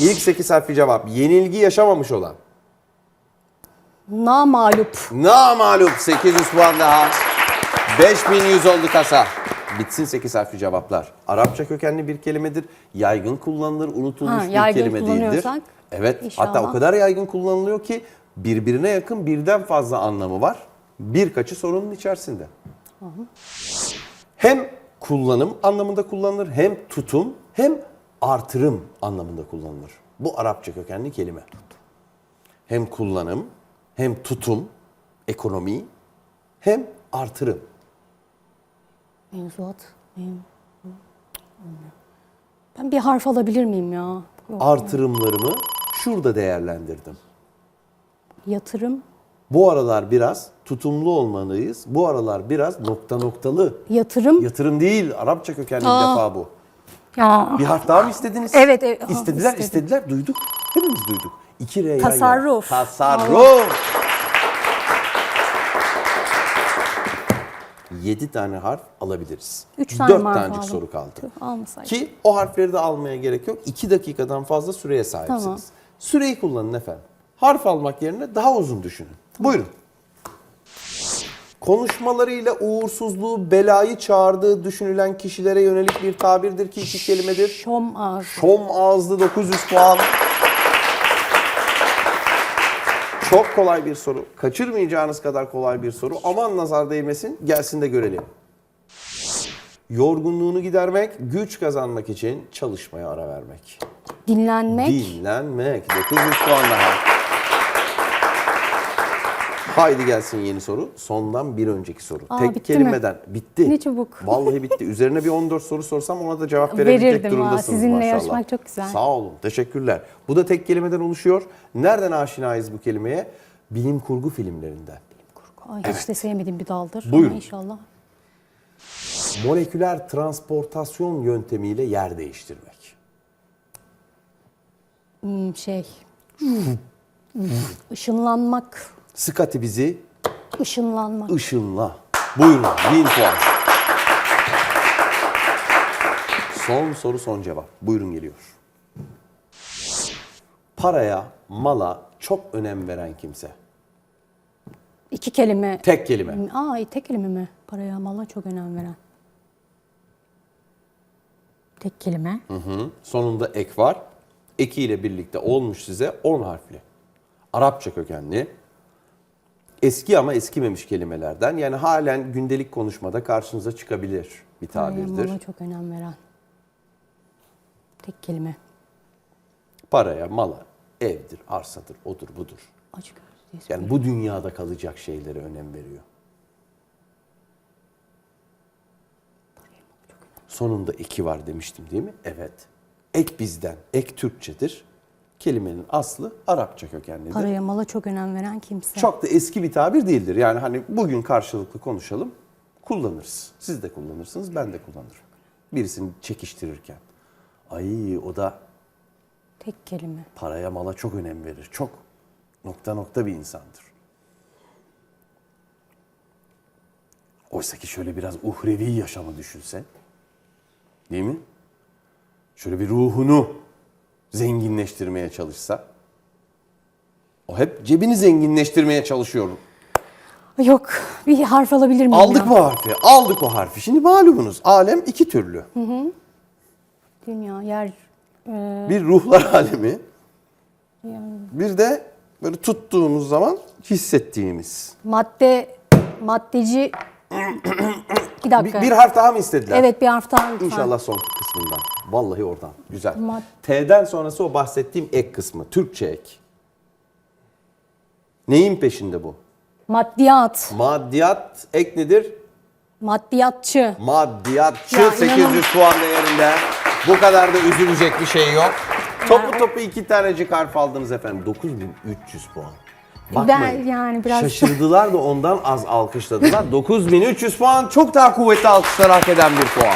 İlk 8 harfli cevap. Yenilgi yaşamamış olan. Namalup. Namalup 800 puan daha. 5100 oldu kasa. Bitsin 8 harfli cevaplar. Arapça kökenli bir kelimedir. Yaygın kullanılır, unutulmuş Ha, bir kelime değildir. Evet. inşallah. Hatta o kadar yaygın kullanılıyor ki birbirine yakın birden fazla anlamı var. Birkaçı sorunun içerisinde. Hem kullanım anlamında kullanılır, hem tutum, hem artırım anlamında kullanılır. Bu Arapça kökenli kelime. Hem kullanım, hem tutum, ekonomi, hem artırım. Mevzuat. Mev- Ben bir harf alabilir miyim ya? Yok. Artırımlarımı şurada değerlendirdim. Yatırım. Bu aralar biraz tutumlu olmalıyız. Bu aralar biraz nokta noktalı. Yatırım. Yatırım değil, Arapça kökenli bir Aa. defa bu. Ya. Bir harf daha mı istediniz? Evet. Aha, İstediler, istedim. istediler. Duyduk. Hepimiz duyduk. İki R yan yana. Tasarruf. Tasarruf. Yedi tane harf alabiliriz. Üç tane Dört tanecik aldım? soru kaldı. Almasaydım. Ki o harfleri de almaya gerek yok. İki dakikadan fazla süreye sahipsiniz. Tamam. Süreyi kullanın efendim. Harf almak yerine daha uzun düşünün. Buyurun. Konuşmalarıyla uğursuzluğu, belayı çağırdığı düşünülen kişilere yönelik bir tabirdir ki iki kelimedir. Şom ağzı. Şom ağızlı 900 puan. Çok kolay bir soru. Kaçırmayacağınız kadar kolay bir soru. Aman nazar değmesin. Gelsin de görelim. Yorgunluğunu gidermek, güç kazanmak için çalışmaya ara vermek. Dinlenmek. Dinlenmek. 900 puan daha. Haydi gelsin yeni soru. Sondan bir önceki soru. Aa, Tek bitti mi? kelimeden. Bitti. Ne çabuk. Vallahi bitti. Üzerine bir 14 soru sorsam ona da cevap verebilecek Verirdim durumdasınız Sizinle maşallah. yarışmak çok güzel. Sağ olun. Teşekkürler. Bu da tek kelimeden oluşuyor. Nereden aşinayız bu kelimeye? Bilim kurgu filmlerinden. Ay, hiç de sevmediğim bir daldır. Buyurun. Ama inşallah. Moleküler transportasyon yöntemiyle yer değiştirmek. Hmm, şey. Işınlanmak. Sıkati bizi Işınlanmak. ışınla. Buyurun. 1000 puan. Son soru son cevap. Buyurun geliyor. Paraya, mala çok önem veren kimse. İki kelime. Tek kelime. Aa tek kelime mi? Paraya mala çok önem veren. Tek kelime. Sonunda ek var. Eki ile birlikte olmuş size 10 harfli. Arapça kökenli. Eski ama eskimemiş kelimelerden. Yani halen gündelik konuşmada karşınıza çıkabilir bir Paraya tabirdir. mala çok önem veren. Tek kelime. Paraya, mala, evdir, arsadır, odur, budur. Açık diye Yani bu dünyada kalacak şeylere önem veriyor. Sonunda eki var demiştim değil mi? Evet. Ek bizden, ek Türkçedir. Kelimenin aslı Arapça kökenlidir. Paraya mala çok önem veren kimse. Çok da eski bir tabir değildir. Yani hani bugün karşılıklı konuşalım, kullanırız. Siz de kullanırsınız, ben de kullanırım. Birisini çekiştirirken. Ay o da Tek kelime. paraya mala çok önem verir. Çok nokta nokta bir insandır. Oysa ki şöyle biraz uhrevi yaşamı düşünse. Değil mi? Şöyle bir ruhunu zenginleştirmeye çalışsa. O hep cebini zenginleştirmeye çalışıyor. Yok. Bir harf alabilir miyim? Aldık ya? mı harfi? Aldık o harfi. Şimdi malumunuz alem iki türlü. Dünya, yer. e, Bir ruhlar alemi. Bir de böyle tuttuğumuz zaman hissettiğimiz. madde, maddeci. bir Bir, dakika. bir harf daha mı istediler? Evet bir harf daha lütfen. İnşallah son kısmından. Vallahi oradan. Güzel. Mad- T'den sonrası o bahsettiğim ek kısmı. Türkçe ek. Neyin peşinde bu? Maddiyat. Maddiyat ek nedir? Maddiyatçı. Maddiyatçı Ya 800 inanın- puan değerinde. Bu kadar da üzülecek bir şey yok. Topu topu iki tanecik harf aldınız efendim. 9300 puan. Bakmayın. yani biraz- Şaşırdılar da ondan az alkışladılar. 9300 puan çok daha kuvvetli alkışlar hak eden bir puan.